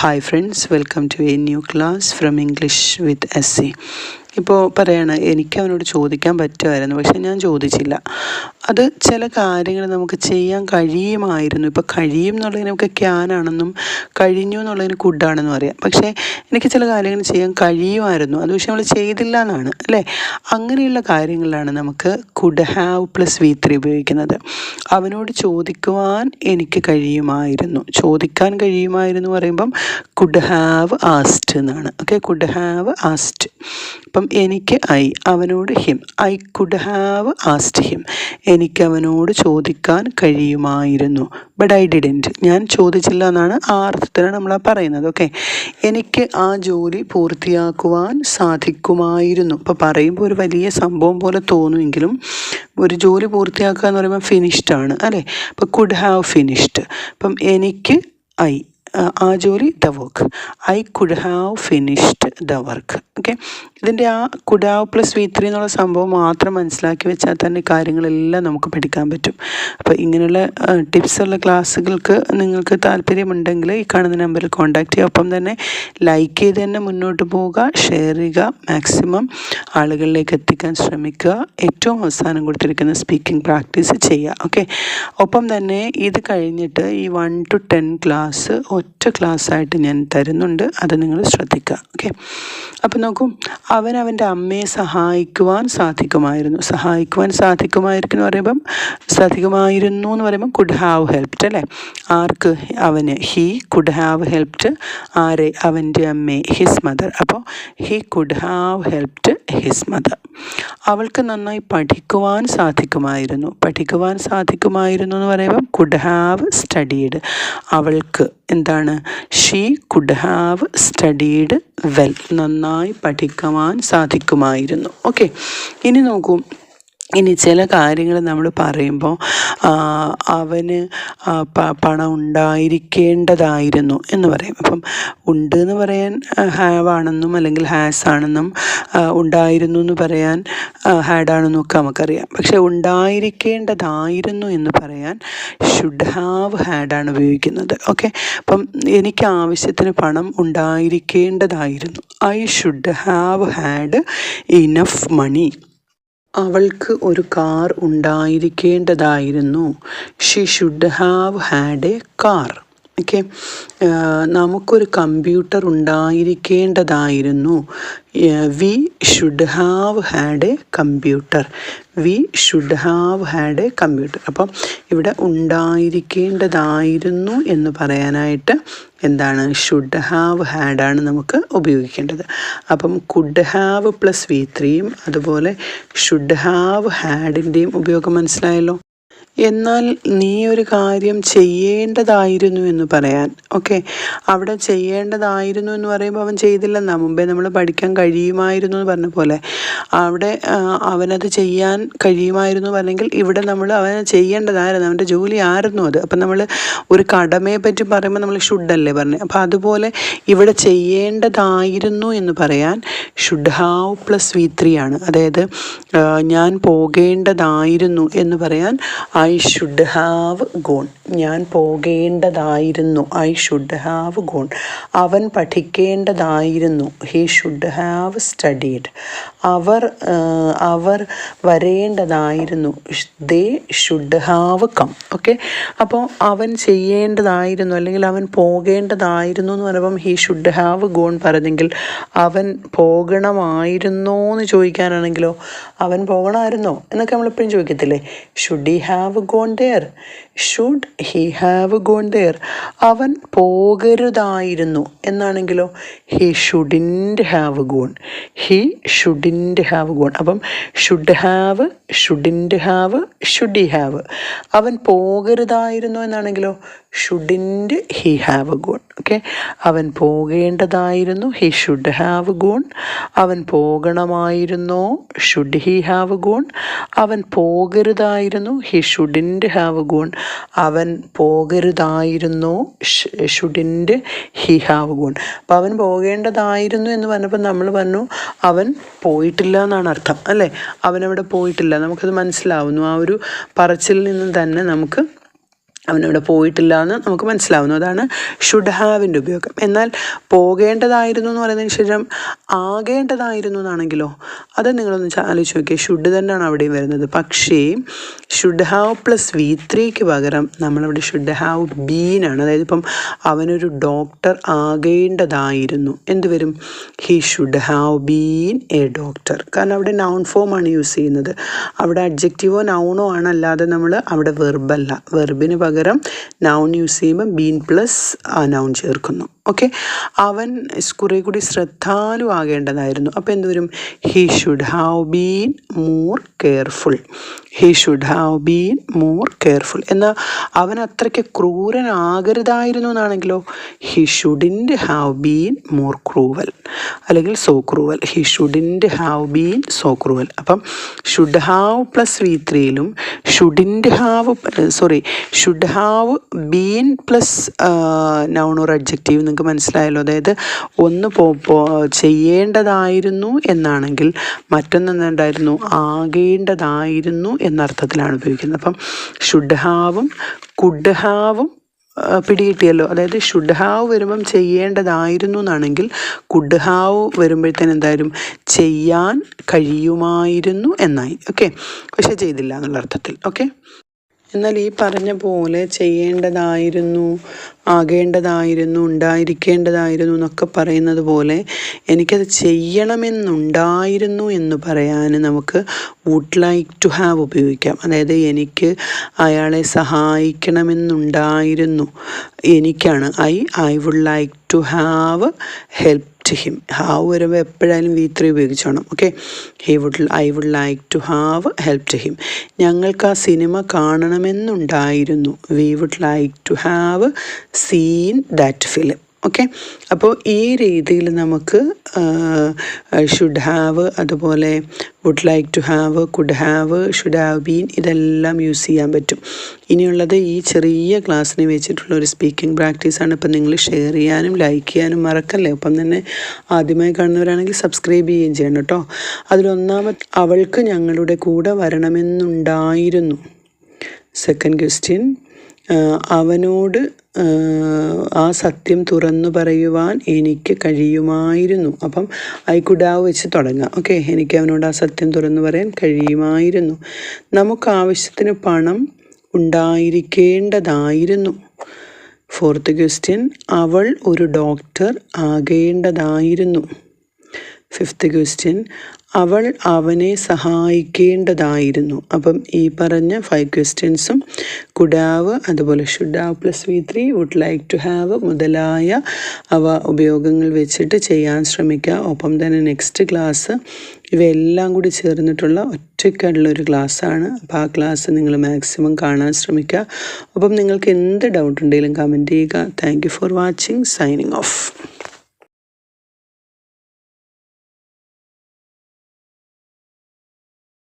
Hi friends, welcome to a new class from English with Essay. ഇപ്പോൾ പറയാണ് എനിക്ക് അവനോട് ചോദിക്കാൻ പറ്റുമായിരുന്നു പക്ഷെ ഞാൻ ചോദിച്ചില്ല. അത് ചില കാര്യങ്ങൾ നമുക്ക് ചെയ്യാൻ കഴിയുമായിരുന്നു. ഇപ്പോൾ കഴിയും എന്നുള്ളതിന് നമുക്ക് ക്യാനാണെന്നും കഴിഞ്ഞു എന്നുള്ളതിന് കുഡാണെന്നും അറിയാം. പക്ഷേ എനിക്ക് ചില കാര്യങ്ങൾ ചെയ്യാൻ കഴിയുമായിരുന്നു. അത് പക്ഷെ നമ്മൾ ചെയ്തില്ല എന്നാണ് അല്ലേ? അങ്ങനെയുള്ള കാര്യങ്ങളിലാണ് നമുക്ക് could have plus V three ഉപയോഗിക്കുന്നത്. അവനോട് ചോദിക്കുവാൻ എനിക്ക് കഴിയുമായിരുന്നു. ചോദിക്കാൻ കഴിയുമായിരുന്നു പറയുമ്പം കുഡ് ഹാവ് ആസ്റ്റ് എന്നാണ്. ഓക്കെ കുഡ് ഹാവ് ആസ്റ്റ് അപ്പം എനിക്ക് ഐ അവനോട് him. I could have asked him. എനിക്ക് അവനോട് ചോദിക്കാൻ കഴിയുമായിരുന്നു. ബട്ട് ഐ ഡിഡന്റ് ഞാൻ ചോദിച്ചില്ല എന്നാണ് ആ അർത്ഥത്തിലാണ് നമ്മൾ പറയുന്നത് ഓക്കെ എനിക്ക് ആ ജോലി പൂർത്തിയാക്കുവാൻ സാധിക്കുമായിരുന്നു. ഇപ്പോൾ പറയുമ്പോൾ ഒരു വലിയ സംഭവം പോലെ തോന്നുമെങ്കിലും ഒരു ജോലി പൂർത്തിയാക്കുക എന്ന് പറയുമ്പോൾ ഫിനിഷ്ഡ് ആണ് അല്ലേ? അപ്പോൾ കുഡ് ഹാവ് ഫിനിഷ്ഡ് അപ്പം എനിക്ക് ഐ ആ ജോലി the work. I could have finished the work. Okay? ഇതിന്റെ ആ could have plus V three എന്നുള്ള സംഭവം മാത്രം മനസ്സിലാക്കി വെച്ചാൽ തന്നെ കാര്യങ്ങളെല്ലാം നമുക്ക് പഠിക്കാൻ പറ്റും. അപ്പോൾ ഇങ്ങനെയുള്ള ടിപ്സുള്ള ക്ലാസ്സുകൾക്ക് നിങ്ങൾക്ക് താല്പര്യമുണ്ടെങ്കിൽ ഈ കാണുന്ന നമ്പറിൽ കോൺടാക്റ്റ് ചെയ്യുക. ഒപ്പം തന്നെ ലൈക്ക് ചെയ്ത് തന്നെ മുന്നോട്ട് പോവുക ഷെയർ ചെയ്യുക. മാക്സിമം ആളുകളിലേക്ക് എത്തിക്കാൻ ശ്രമിക്കുക. ഏറ്റവും അവസാനം കൊടുത്തിരിക്കുന്ന സ്പീക്കിംഗ് പ്രാക്ടീസ് ചെയ്യുക. ഓക്കെ? ഒപ്പം തന്നെ ഇത് കഴിഞ്ഞിട്ട് ഈ വൺ ടു ടെൻ ക്ലാസ് ഒറ്റ ക്ലാസ്സായിട്ട് ഞാൻ തരുന്നുണ്ട്. അത് നിങ്ങൾ ശ്രദ്ധിക്കുക. ഓക്കെ? അപ്പം നോക്കൂ അവൻ അവന്റെ അമ്മയെ സഹായിക്കുവാൻ സാധിക്കുമായിരുന്നു. സഹായിക്കുവാൻ സാധിക്കുമായിരിക്കും എന്ന് പറയുമ്പം സാധിക്കുമായിരുന്നു എന്ന് പറയുമ്പം കുഡ് ഹാവ് ഹെൽപ്ഡ് അല്ലേ? ആർക്ക് അവന്? ഹീ കുഡ് ഹാവ് ഹെൽപ്ഡ് ആരെ? അവന്റെ അമ്മയെ ഹിസ് മദർ അപ്പോൾ he could have helped his mother അവൾക്ക് നന്നായി പഠിക്കുവാൻ സാധിക്കുമായിരുന്നു. പഠിക്കുവാൻ സാധിക്കുമായിരുന്നു എന്ന് പറയുമ്പം കുഡ് ഹാവ് സ്റ്റഡീഡ് അവൾക്ക് എന്താണ്? She could have studied well നന്നായി പഠിക്കുവാൻ സാധിക്കുമായിരുന്നു. ഓക്കെ ഇനി നോക്കൂ. ഇനി ചില കാര്യങ്ങൾ നമ്മൾ പറയുമ്പോൾ അവന് പണം ഉണ്ടായിരിക്കേണ്ടതായിരുന്നു എന്ന് പറയും. അപ്പം ഉണ്ട് എന്ന് പറയാൻ ഹാവ് ആണെന്നും അല്ലെങ്കിൽ ഹാസ് ആണെന്നും ഉണ്ടായിരുന്നു എന്ന് പറയാൻ ഹാഡ് ആണെന്നും ഒക്കെ നമുക്കറിയാം. പക്ഷെ ഉണ്ടായിരിക്കേണ്ടതായിരുന്നു എന്ന് പറയാൻ ഷുഡ് ഹാവ് ഹാഡ് ആണ് ഉപയോഗിക്കുന്നത്. ഓക്കെ അപ്പം എനിക്ക് ആവശ്യത്തിന് പണം ഉണ്ടായിരിക്കേണ്ടതായിരുന്നു. I should have had enough money അവൾക്ക് ഒരു car ഉണ്ടായിരിക്കേണ്ടതായിരുന്നു. She should have had a car okay. നമുക്കൊരു computer ഉണ്ടായിരിക്കേണ്ടതായിരുന്നു. We should have had a computer we should have had a computer അപ്പം ഇവിടെ ഉണ്ടായിരിക്കേണ്ടതായിരുന്നു എന്ന് പറയാനായിട്ട് എന്താണ്? ഷുഡ് ഹാവ് ഹാഡാണ് നമുക്ക് ഉപയോഗിക്കേണ്ടത്. അപ്പം കുഡ് ഹാവ് പ്ലസ് വി ത്രീയും അതുപോലെ ഷുഡ് ഹാവ് ഹാഡിന്റെയും ഉപയോഗം മനസ്സിലായല്ലോ? എന്നാൽ നീ ഒരു കാര്യം ചെയ്യേണ്ടതായിരുന്നു എന്ന് പറയാൻ ഓക്കെ അവിടെ ചെയ്യേണ്ടതായിരുന്നു എന്ന് പറയുമ്പോൾ അവൻ ചെയ്തില്ലെന്നാ. മുമ്പേ നമ്മൾ പഠിക്കാൻ കഴിയുമായിരുന്നു എന്ന് പറഞ്ഞ പോലെ. അവിടെ അവനത് ചെയ്യാൻ കഴിയുമായിരുന്നു പറഞ്ഞെങ്കിൽ ഇവിടെ നമ്മൾ അവന് ചെയ്യേണ്ടതായിരുന്നു. അവന്റെ ജോലി ആയിരുന്നു അത്. അപ്പം നമ്മൾ ഒരു കടമയെ പറ്റി പറയുമ്പോൾ നമ്മൾ ഷുഡല്ലേ പറഞ്ഞത് അപ്പം അതുപോലെ ഇവിടെ ചെയ്യേണ്ടതായിരുന്നു എന്ന് പറയാൻ should have plus V three ആണ്. അതായത് ഞാൻ പോകേണ്ടതായിരുന്നു എന്ന് പറയാൻ ഐ ഷുഡ് ഹാവ് ഗോൺ ഞാൻ പോകേണ്ടതായിരുന്നു. ഐ ഷുഡ് ഹാവ് ഗോൺ അവൻ പഠിക്കേണ്ടതായിരുന്നു. ഹി ഷുഡ് ഹാവ് സ്റ്റഡീഡ് അവർ അവർ വരേണ്ടതായിരുന്നു. They should have come okay അപ്പോൾ അവൻ ചെയ്യേണ്ടതായിരുന്നു അല്ലെങ്കിൽ അവൻ പോകേണ്ടതായിരുന്നു എന്ന് പറയുമ്പം ഹി ഷുഡ് ഹാവ് ഗോൺ പറഞ്ഞെങ്കിൽ അവൻ പോകണമായിരുന്നോ എന്ന് ചോദിക്കാനാണെങ്കിലോ അവൻ പോകണമായിരുന്നോ എന്നൊക്കെ നമ്മളെപ്പോഴും ചോദിക്കത്തില്ലേ? Should he have gone there should he have gone there അവൻ പോകരുതായിരുന്നു. എന്നാണെങ്കിലോ? He shouldn't have gone he shouldn't have gone അപ്പം should have shouldn't have should he have അവൻ പോകരുതായിരുന്നു എന്നാണെങ്കിലോ? Shouldn't he have gone okay അവൻ പോകേണ്ടതായിരുന്നു. ഹി ഷുഡ് ഹാവ് ഗോൺ അവൻ പോകണമായിരുന്നോ? Should he have gone അവൻ പോകരുതായിരുന്നു. ഹി ഷുഡിന്റ് ഹാവ് ഗോൺ അവൻ പോകരുതായിരുന്നു ഷുഡിന്റെ ഹി ഹാവ് ഗോൺ. അപ്പോൾ അവൻ പോകേണ്ടതായിരുന്നു എന്ന് പറഞ്ഞപ്പോൾ നമ്മൾ പറഞ്ഞു അവൻ പോയിട്ടില്ല എന്നാണ് അർത്ഥം അല്ലേ? അവനവിടെ പോയിട്ടില്ല. നമുക്കത് മനസ്സിലാവുന്നു. ആ ഒരു പറച്ചിൽ നിന്ന് തന്നെ നമുക്ക് അവനവിടെ പോയിട്ടില്ല എന്ന് നമുക്ക് മനസ്സിലാവുന്നു. അതാണ് ഷുഡ് ഹാവിന്റെ ഉപയോഗം. എന്നാൽ പോകേണ്ടതായിരുന്നു എന്ന് പറയുന്നതിന് ശേഷം ആകേണ്ടതായിരുന്നു എന്നാണെങ്കിലോ അത് നിങ്ങളൊന്ന് ആലോചിച്ച് നോക്കിയ. ഷുഡ് തന്നെയാണ് അവിടെയും വരുന്നത്. പക്ഷേ ഷുഡ് ഹാവ് പ്ലസ് വി ത്രീക്ക് പകരം നമ്മളവിടെ ഷുഡ് ഹാവ് ബീനാണ് അതായത് ഇപ്പം അവനൊരു ഡോക്ടർ ആകേണ്ടതായിരുന്നു. എന്ത് വരും? He should have been a doctor കാരണം അവിടെ നൗൺ ഫോമാണ് യൂസ് ചെയ്യുന്നത്. അവിടെ അഡ്ജക്റ്റീവോ നൗണോ ആണ്. അല്ലാതെ നമ്മൾ അവിടെ വെർബല്ല വെർബിന് പകരം നൗൺ യൂസ് ചെയ്യുമ്പോൾ ബീൻ പ്ലസ് ആ നൗൺ ചേർക്കുന്നു. ഓക്കെ അവൻ കുറെ കൂടി ശ്രദ്ധാലുവാകേണ്ടതായിരുന്നു അപ്പോൾ എന്തുവരും he should have been more careful he should have been more careful എന്നാൽ അവൻ അത്രയ്ക്ക് ക്രൂരനാകരുതായിരുന്നു എന്നാണെങ്കിലോ he shouldn't have been more cruel അല്ലെങ്കിൽ so cruel he shouldn't have been so cruel അപ്പം should have plus V ത്രീയിലും shouldn't have sorry should have been plus noun or adjective നിങ്ങൾക്ക് മനസ്സിലായല്ലോ. അതായത് ഒന്ന് പോ ചെയ്യേണ്ടതായിരുന്നു എന്നാണെങ്കിൽ മറ്റൊന്ന് എന്തുണ്ടായിരുന്നു ആകേണ്ടതായിരുന്നു എന്നർത്ഥത്തിലാണ് ഉപയോഗിക്കുന്നത്. അപ്പം ഷുഡ് ഹാവും കുഡ് ഹാവും പിടികിട്ടിയല്ലോ. അതായത് ഷുഡ് ഹാവ് വരുമ്പം ചെയ്യേണ്ടതായിരുന്നു എന്നാണെങ്കിൽ കുഡ് ഹാവ് വരുമ്പോഴത്തേന് എന്തായാലും ചെയ്യാൻ കഴിയുമായിരുന്നു എന്നായി. ഓക്കെ? പക്ഷെ ചെയ്തില്ല എന്നുള്ള അർത്ഥത്തിൽ. ഓക്കെ? എന്നാൽ ഈ പറഞ്ഞ പോലെ ചെയ്യേണ്ടതായിരുന്നു ആകേണ്ടതായിരുന്നു ഉണ്ടായിരിക്കേണ്ടതായിരുന്നു എന്നൊക്കെ പറയുന്നത് പോലെ എനിക്കത് ചെയ്യണമെന്നുണ്ടായിരുന്നു എന്ന് പറയാൻ നമുക്ക് വുഡ് ലൈക്ക് ടു ഹാവ് ഉപയോഗിക്കാം. അതായത് എനിക്ക് അയാളെ സഹായിക്കണമെന്നുണ്ടായിരുന്നു. എനിക്കാണ് I I would like to have help to him have വരുമ്പോൾ എപ്പോഴായാലും V three ഉപയോഗിച്ചോണം okay he would I would like to have help to him ഞങ്ങൾക്ക് ആ സിനിമ കാണണമെന്നുണ്ടായിരുന്നു. We would like to have seen that film okay? അപ്പോൾ ഈ രീതിയിൽ നമുക്ക് should have അതുപോലെ would like to have could have should have been ഇതെല്ലാം use ചെയ്യാൻ പറ്റും. ഇനിയുള്ളത് ഈ ചെറിയ ക്ലാസ്സിന് വെച്ചിട്ടുള്ള ഒരു സ്പീക്കിംഗ് പ്രാക്ടീസാണ് ഇപ്പം നിങ്ങൾ ഷെയർ ചെയ്യാനും ലൈക്ക് ചെയ്യാനും മറക്കല്ലേ? ഒപ്പം തന്നെ ആദ്യമായി കാണുന്നവരാണെങ്കിൽ സബ്സ്ക്രൈബ് ചെയ്യുകയും ചെയ്യണം കേട്ടോ. അതിലൊന്നാമത് അവൾക്ക് ഞങ്ങളുടെ കൂടെ വരണമെന്നുണ്ടായിരുന്നു. സെക്കൻഡ് ക്വസ്റ്റ്യൻ അവനോട് ആ, സത്യം തുറന്നു പറയുവാൻ എനിക്ക് കഴിയുമായിരുന്നു. അപ്പം ഐ കുഡാവ് വെച്ച് തുടങ്ങാം. ഓക്കെ എനിക്ക് അവനോട് ആ സത്യം തുറന്നു പറയാൻ കഴിയുമായിരുന്നു. നമുക്ക് ആവശ്യത്തിന് പണം ഉണ്ടായിരിക്കേണ്ടതായിരുന്നു. ഫോർത്ത് ക്വസ്റ്റ്യൻ അവൾ ഒരു ഡോക്ടർ ആകേണ്ടതായിരുന്നു. ഫിഫ്ത്ത് ക്വസ്റ്റ്യൻ അവൾ അവനെ സഹായിക്കേണ്ടതായിരുന്നു. അപ്പം ഈ പറഞ്ഞ ഫൈവ് ക്വസ്റ്റ്യൻസും കുടാവ് അതുപോലെ should have plus V three would like to have മുതലായ അവ ഉപയോഗങ്ങൾ വെച്ചിട്ട് ചെയ്യാൻ ശ്രമിക്കുക. ഒപ്പം തന്നെ നെക്സ്റ്റ് ക്ലാസ് ഇവയെല്ലാം കൂടി ചേർന്നിട്ടുള്ള ഒറ്റയ്ക്കായിട്ടുള്ള ഒരു ക്ലാസ്സാണ് അപ്പോൾ ആ ക്ലാസ് നിങ്ങൾ മാക്സിമം കാണാൻ ശ്രമിക്കുക. ഒപ്പം നിങ്ങൾക്ക് എന്ത് ഡൗട്ട് ഉണ്ടെങ്കിലും കമന്റ് ചെയ്യുക. Thank for watching signing off